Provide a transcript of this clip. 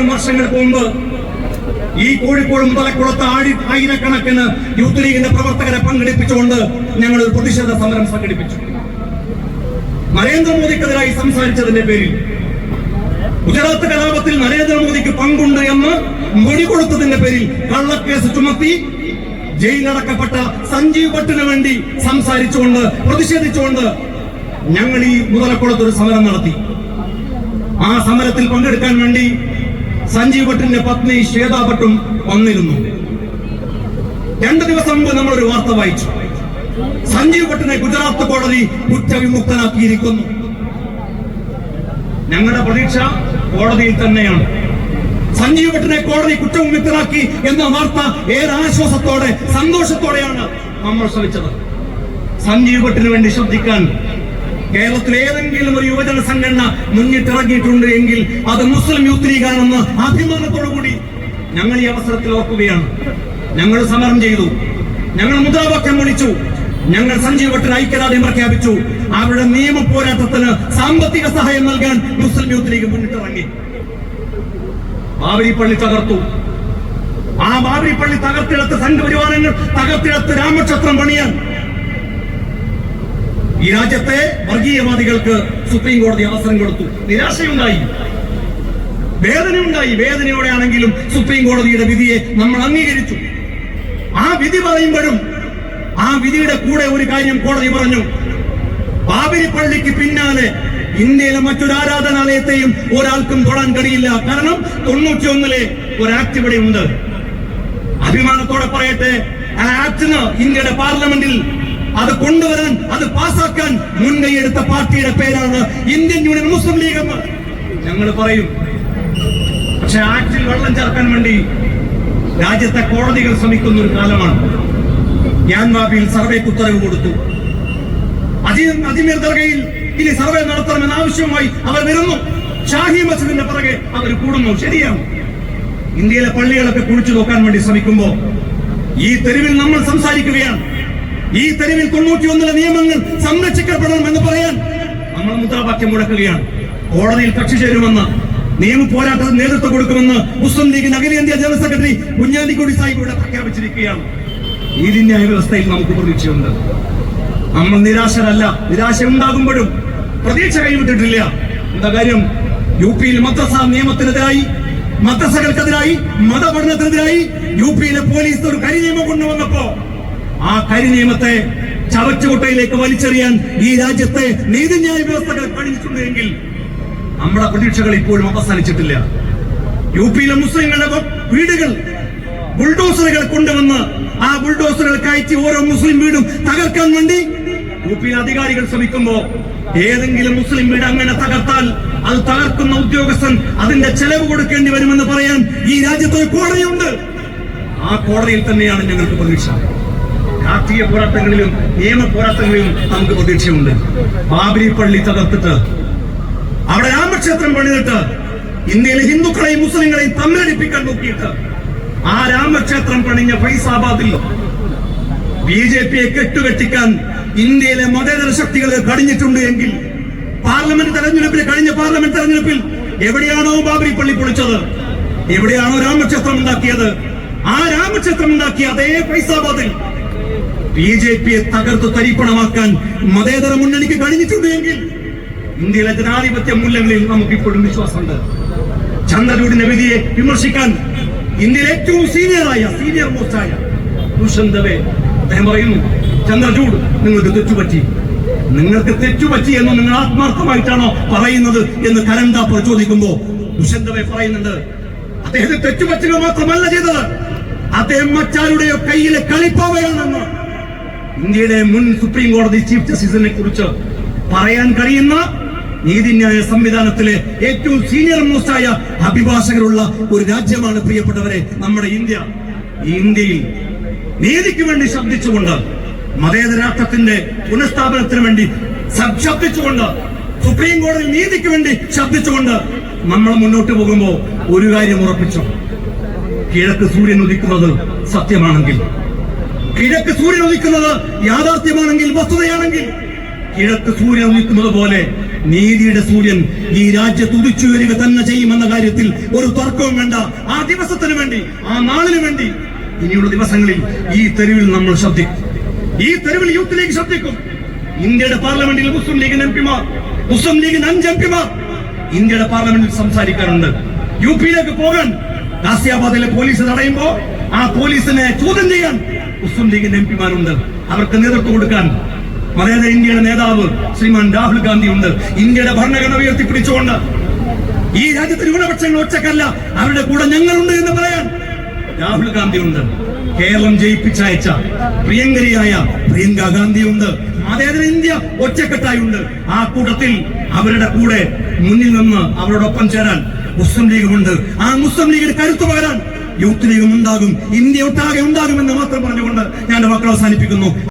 ഏതാനും വർഷങ്ങൾക്ക് മുമ്പ് ഈ കോഴിക്കോട് മുതലക്കുളത്ത് ആഴി ആയിരക്കണക്കിന് യൂത്ത് ലീഗിന്റെ പ്രവർത്തകരെ പങ്കെടുപ്പിച്ചുകൊണ്ട് ഞങ്ങൾ ഒരു പ്രതിഷേധ സമരം സംഘടിപ്പിച്ചു. നരേന്ദ്രമോദിക്കെതിരായി സംസാരിച്ചതിന്റെ പേരിൽ ഗുജറാത്ത് കലാപത്തിൽ നരേന്ദ്രമോദിക്ക് പങ്കുണ്ട് എന്ന് മൊഴി കൊടുത്തതിന്റെ പേരിൽ കള്ളക്കേസ് ചുമത്തി ജയിലടക്കപ്പെട്ട സഞ്ജീവ് ഭട്ടിന് വേണ്ടി സംസാരിച്ചുകൊണ്ട് പ്രതിഷേധിച്ചുകൊണ്ട് ഞങ്ങൾ ഈ മുതലക്കുളത്ത് ഒരു സമരം നടത്തി. ആ സമരത്തിൽ പങ്കെടുക്കാൻ വേണ്ടി സഞ്ജീവ് ഭട്ടിന്റെ പത്നി ശ്വേതാ ഭട്ടും വന്നിരുന്നു. രണ്ടു ദിവസം മുമ്പ് നമ്മൾ ഒരു വാർത്ത വായിച്ചു. സഞ്ജീവ് ഭട്ടിനെ ഗുജറാത്ത് കോടതി കുറ്റവിമുക്തനാക്കിയിരിക്കുന്നു. ഞങ്ങളുടെ പ്രതീക്ഷ കോടതിയിൽ തന്നെയാണ്. സഞ്ജീവ് ഭട്ടിനെ കോടതി കുറ്റവിമുക്തനാക്കി എന്ന വാർത്ത ഏറെ ആശ്വാസത്തോടെ സന്തോഷത്തോടെയാണ് നമ്മൾ ശ്രമിച്ചത്. സഞ്ജീവ് ഭട്ടിന് വേണ്ടി ശ്രദ്ധിക്കാൻ കേരളത്തിൽ ഏതെങ്കിലും ഒരു യുവജന സംഘടന മുന്നിട്ടിറങ്ങിയിട്ടുണ്ട് എങ്കിൽ അത് മുസ്ലിം യൂത്ത് ലീഗാണെന്ന് അഭിമാനത്തോടു കൂടി ഞങ്ങൾ ഈ അവസരത്തിൽ ഓർക്കുകയാണ്. ഞങ്ങൾ സമരം ചെയ്തു. ഞങ്ങൾ മുദ്രാവാക്യം വിളിച്ചു. ഞങ്ങൾ സഞ്ജീവ് ഭട്ടിന് ഐക്യദാർഢ്യം പ്രഖ്യാപിച്ചു. അവരുടെ നിയമ പോരാട്ടത്തിന് സാമ്പത്തിക സഹായം നൽകാൻ മുസ്ലിം യൂത്ത് ലീഗ് മുന്നിട്ടിറങ്ങി. ബാബരി പള്ളി തകർത്തു. ആ ബാബരി പള്ളി തകർത്തിടത്ത് സംഘപരിവാരങ്ങൾ തകർത്തിടത്ത് രാമക്ഷേത്രം പണിയാൻ ഈ രാജ്യത്തെ വർഗീയവാദികൾക്ക് സുപ്രീം കോടതി അവസരം കൊടുത്തു. നിരാശയുണ്ടായി. വേദനയുണ്ടായി. വേദനയോടെയാണെങ്കിലും സുപ്രീം കോടതിയുടെ വിധിയെ നമ്മൾ അംഗീകരിച്ചു. ആ വിധി പറയുമ്പോഴും ആ വിധിയുടെ കൂടെ ഒരു കാര്യം കോടതി പറഞ്ഞു. ബാബരി പള്ളിക്ക് പിന്നാലെ ഇന്ത്യയിലെ മറ്റൊരു ആരാധനാലയത്തെയും ഒരാൾക്കും തൊടാൻ കഴിയില്ല. കാരണം തൊണ്ണൂറ്റി ഒന്നിലെ ഒരു ആക്ട് ഇവിടെ ഉണ്ട് അഭിമാനത്തോടെ പറയട്ടെ ആ ആക്ടിന് ഇന്ത്യയുടെ പാർലമെന്റിൽ അത് കൊണ്ടുവരാൻ അത് പാസാക്കാൻ മുൻകൈയെടുത്ത പാർട്ടിയുടെ പേരാണ് ഇന്ത്യൻ യൂണിയൻ മുസ്ലിം ലീഗ് എന്ന്. ഞങ്ങൾ പറയും പക്ഷെ ആക്ടിൽ വെള്ളം ചേർക്കാൻ വേണ്ടി രാജ്യത്തെ കോടതികൾ ശ്രമിക്കുന്ന ഒരു കാലമാണ്. ഞാൻ വാബിയിൽ സർവേക്ക് ഉത്തരവ് കൊടുത്തു. അജീം അജ്മീർ ദർഗയിൽ ഇനി സർവേ നടത്തണമെന്ന ആവശ്യമായി അവർ വരുന്നു. ഷാഹി മസ്ജിദിന്റെ പിറകെ അവർ കൂടുന്നു. ശരിയാണ്. ഇന്ത്യയിലെ പള്ളികളൊക്കെ കുഴിച്ചു നോക്കാൻ വേണ്ടി ശ്രമിക്കുമ്പോ ഈ തെരുവിൽ നമ്മൾ സംസാരിക്കുകയാണ്. ഈ തെരുവിൽ തൊണ്ണൂറ്റിയൊന്നിലെ നിയമങ്ങൾ സംരക്ഷിക്കപ്പെടണം എന്ന് പറയാൻ നമ്മൾ മുദ്രാവാക്യം മുടക്കുകയാണ്. കോടതിയിൽ കക്ഷി ചേരുമെന്ന് നിയമ പോരാട്ടത്തിന് നേതൃത്വം കൊടുക്കുമെന്ന് മുസ്ലിം ലീഗിന്റെ അഖിലേന്ത്യാ ജനറൽ സെക്രട്ടറി കുഞ്ഞാലിക്കുടി സാഹിബ് ഇവിടെ പ്രഖ്യാപിച്ചിരിക്കുകയാണ്. നീതിന്യായ വ്യവസ്ഥയിൽ നമുക്ക് പ്രതീക്ഷയുണ്ട്. നമ്മൾ നിരാശരല്ല നിരാശ ഉണ്ടാകുമ്പോഴും പ്രതീക്ഷ കൈവിട്ടിട്ടില്ല. എന്താ കാര്യം? യു പിയിൽ മദ്രസ നിയമത്തിനെതിരായി മദ്രസകൾക്കെതിരായി മതപഠനത്തിനെതിരായി യു പിയിലെ പോലീസ് ഒരു കരിനിയമം കൊണ്ടുവന്നപ്പോ ആ കരി നിയമത്തെ ചവച്ചുകൊട്ടയിലേക്ക് വലിച്ചെറിയാൻ ഈ രാജ്യത്തെ നീതിന്യായ വ്യവസ്ഥകൾ കഴിഞ്ഞിട്ടുണ്ട് എങ്കിൽ നമ്മുടെ പ്രതീക്ഷകൾ ഇപ്പോഴും അവസാനിച്ചിട്ടില്ല. യു പിയിലെ മുസ്ലിങ്ങളുടെ വീടുകൾ ബുൾഡോസറുകൾ കൊണ്ടുവന്ന് ആ ബുൾഡോസറുകൾ കയറ്റി ഓരോ മുസ്ലിം വീടും തകർക്കാൻ വേണ്ടി യു പിയിലെ അധികാരികൾ ശ്രമിക്കുമ്പോ ഏതെങ്കിലും മുസ്ലിം വീട് അങ്ങനെ തകർത്താൽ അത് തകർക്കുന്ന ഉദ്യോഗസ്ഥൻ അതിന്റെ ചെലവ് കൊടുക്കേണ്ടി വരുമെന്ന് പറയാൻ ഈ രാജ്യത്ത് ഒരു കോടതിയുണ്ട്. ആ കോടതിയിൽ തന്നെയാണ് ഞങ്ങൾക്ക് പ്രതീക്ഷ. രാഷ്ട്രീയ പോരാട്ടങ്ങളിലും നിയമ പോരാട്ടങ്ങളിലും നമുക്ക് പ്രതീക്ഷയുണ്ട്. ബാബരി പള്ളി തകർത്തിട്ട് അവിടെ രാമക്ഷേത്രം പണിതിട്ട് ഇന്ത്യയിലെ ഹിന്ദുക്കളെയും മുസ്ലിങ്ങളെയും തമ്മിലടിപ്പിക്കാൻ നോക്കിയിട്ട് ആ രാമക്ഷേത്രം പണിഞ്ഞ ഫൈസാബാദിൽ ബി ജെ പിയെ കെട്ടുകെട്ടിക്കാൻ ഇന്ത്യയിലെ മതേതര ശക്തികൾ കഴിഞ്ഞിട്ടുണ്ട് എങ്കിൽ പാർലമെന്റ് തെരഞ്ഞെടുപ്പിൽ കഴിഞ്ഞ പാർലമെന്റ് തെരഞ്ഞെടുപ്പിൽ എവിടെയാണോ ബാബരി പള്ളി പൊളിച്ചത്? എവിടെയാണോ രാമക്ഷേത്രം ഉണ്ടാക്കിയത്? ആ രാമക്ഷേത്രം ഉണ്ടാക്കിയ അതേ ഫൈസാബാദിൽ ബി ജെ പിയെ തകർത്ത് തരിപ്പണമാക്കാൻ മതേതര മുന്നണിക്ക് കഴിഞ്ഞിട്ടുണ്ട് എങ്കിൽ ഇന്ത്യയിലെ ജനാധിപത്യ മൂല്യങ്ങളിൽ നമുക്ക് ഇപ്പോഴും വിശ്വാസമുണ്ട്. ചന്ദ്രചൂടിന്റെ വിധിയെ വിമർശിക്കാൻ ഇന്ത്യയിലെ ഏറ്റവും സീനിയറായ സീനിയർ മോസ്റ്റായ ദുഷന്തവേ അദ്ദേഹം പറയുന്നു ചന്ദ്രചൂഡ് നിങ്ങൾക്ക് തെറ്റുപറ്റി. നിങ്ങൾക്ക് തെറ്റുപറ്റി എന്ന് നിങ്ങൾ ആത്മാർത്ഥമായിട്ടാണോ പറയുന്നത് എന്ന് കരന്ത പ്രചോദിക്കുമ്പോ ദുഷന്തവേ പറയുന്നുണ്ട് അദ്ദേഹത്തെ തെറ്റുപറ്റുക മാത്രമല്ല ചെയ്തത്. അദ്ദേഹം മറ്റാരുടെയോ കയ്യിലെ കളിപ്പാവയാണെന്ന് ഇന്ത്യയുടെ മുൻ സുപ്രീം കോടതി ചീഫ് ജസ്റ്റിസിനെ കുറിച്ച് പറയാൻ കഴിയുന്ന നീതിന്യായ സംവിധാനത്തിലെ ഏറ്റവും സീനിയർ മോസ്റ്റ് ആയ അഭിഭാഷകരുള്ള ഒരു രാജ്യമാണ് പ്രിയപ്പെട്ടവരെ നമ്മുടെ ഇന്ത്യ. ഈ ഇന്ത്യയിൽ നീതിക്ക് വേണ്ടി ശബ്ദിച്ചുകൊണ്ട് മതേതരാഷ്ട്രത്തിന്റെ പുനഃസ്ഥാപനത്തിന് വേണ്ടി ശബ്ദിച്ചുകൊണ്ട് സുപ്രീം കോടതി നീതിക്ക് വേണ്ടി ശബ്ദിച്ചുകൊണ്ട് നമ്മൾ മുന്നോട്ട് പോകുമ്പോൾ ഒരു കാര്യം ഉറപ്പിച്ചു? കിഴക്ക് സൂര്യൻ ഉദിക്കുന്നത് സത്യമാണെങ്കിൽ കിഴക്ക് സൂര്യൻ ഉദിക്കുന്നത് യാഥാർത്ഥ്യമാണെങ്കിൽ വസ്തുതയാണെങ്കിൽ. കിഴക്ക് സൂര്യൻ ഉദിക്കുന്നത് പോലെ നീതിയുടെ സൂര്യൻ ഈ രാജ്യത്ത് ഉദിച്ചു വരിക തന്നെ ചെയ്യുമെന്ന കാര്യത്തിൽ ഒരു തർക്കവും വേണ്ട. ആ ദിവസത്തിന് വേണ്ടി ആ നാളിന് വേണ്ടി ഇനിയുള്ള ദിവസങ്ങളിൽ ഈ തെരുവിൽ നമ്മൾ ശബ്ദിക്കും ഈ തെരുവിൽ യൂത്ത് ലീഗ് ശബ്ദിക്കും ഇന്ത്യയുടെ പാർലമെന്റിൽ മുസ്ലിം ലീഗിന് എം പിമാർ മുസ്ലിം ലീഗിന് അഞ്ച് എം പിമാർ ഇന്ത്യയുടെ പാർലമെന്റിൽ സംസാരിക്കാറുണ്ട്. യു പിയിലേക്ക് പോകാൻ ഗാസിയാബാദിലെ പോലീസ് തടയുമ്പോ ആ പോലീസിനെ ചോദ്യം ചെയ്യാൻ മുസ്ലിം ലീഗിന്റെ എം പിമാരുണ്ട്. അവർക്ക് നേതൃത്വം കൊടുക്കാൻ പറയാതെ ഇന്ത്യയുടെ നേതാവ് ശ്രീമാൻ രാഹുൽ ഗാന്ധി ഉണ്ട് ഇന്ത്യയുടെ ഭരണഘടന ഉയർത്തിപ്പിടിച്ചുകൊണ്ട് ഈ രാജ്യത്തിന് ന്യൂനപക്ഷങ്ങൾ ഒറ്റക്കല്ല അവരുടെ കൂടെ ഞങ്ങളുണ്ട് എന്ന് പറയാൻ രാഹുൽ ഗാന്ധി ഉണ്ട് കേരളം ജയിപ്പിച്ചയച്ച പ്രിയങ്കരിയായ പ്രിയങ്ക ഗാന്ധി ഉണ്ട് മതേതര ഇന്ത്യ ഒറ്റക്കെട്ടായി ഉണ്ട് ആ കൂട്ടത്തിൽ അവരുടെ കൂടെ മുന്നിൽ നിന്ന് അവരോടൊപ്പം ചേരാൻ മുസ്ലിം ലീഗ് ഉണ്ട്. ആ മുസ്ലിം ലീഗിന് കരുത്തു പകരാൻ യൂത്ത് ലീഗും ഉണ്ടാകും. ഇന്ത്യ ഒട്ടാകെ ഉണ്ടാകുമെന്ന് മാത്രം പറഞ്ഞുകൊണ്ട് ഞാൻ വാക്കുകൾ അവസാനിപ്പിക്കുന്നു.